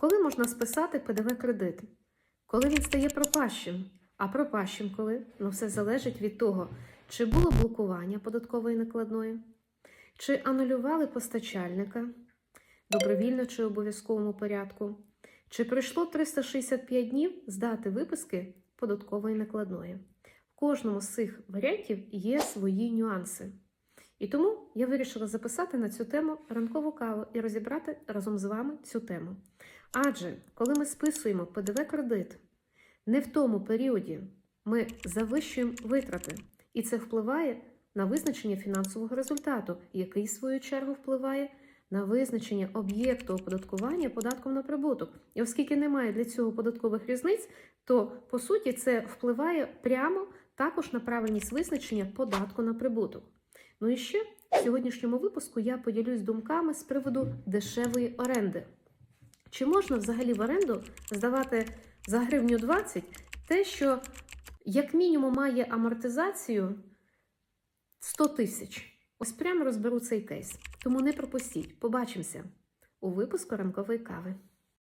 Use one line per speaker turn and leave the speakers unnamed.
Коли можна списати ПДВ кредит? Коли він стає пропащим? А пропащим коли? Ну, все залежить від того, чи було блокування податкової накладної, чи анулювали постачальника добровільно чи обов'язковому порядку, чи пройшло 365 днів з дати виписки податкової накладної. В кожному з цих варіантів є свої нюанси. І тому я вирішила записати на цю тему ранкову каву і розібрати разом з вами цю тему. Адже коли ми списуємо ПДВ кредит, не в тому періоді ми завищуємо витрати, і це впливає на визначення фінансового результату, який, в свою чергу, впливає на визначення об'єкту оподаткування податком на прибуток. І оскільки немає для цього податкових різниць, то по суті це впливає прямо також на правильність визначення податку на прибуток. Ну і ще в сьогоднішньому випуску я поділюсь думками з приводу дешевої оренди. Чи можна взагалі в оренду здавати за гривню 20 те, що як мінімум має амортизацію 100 тисяч? Ось прямо розберу цей кейс. Тому не пропустіть. Побачимося у випуску ранкової кави.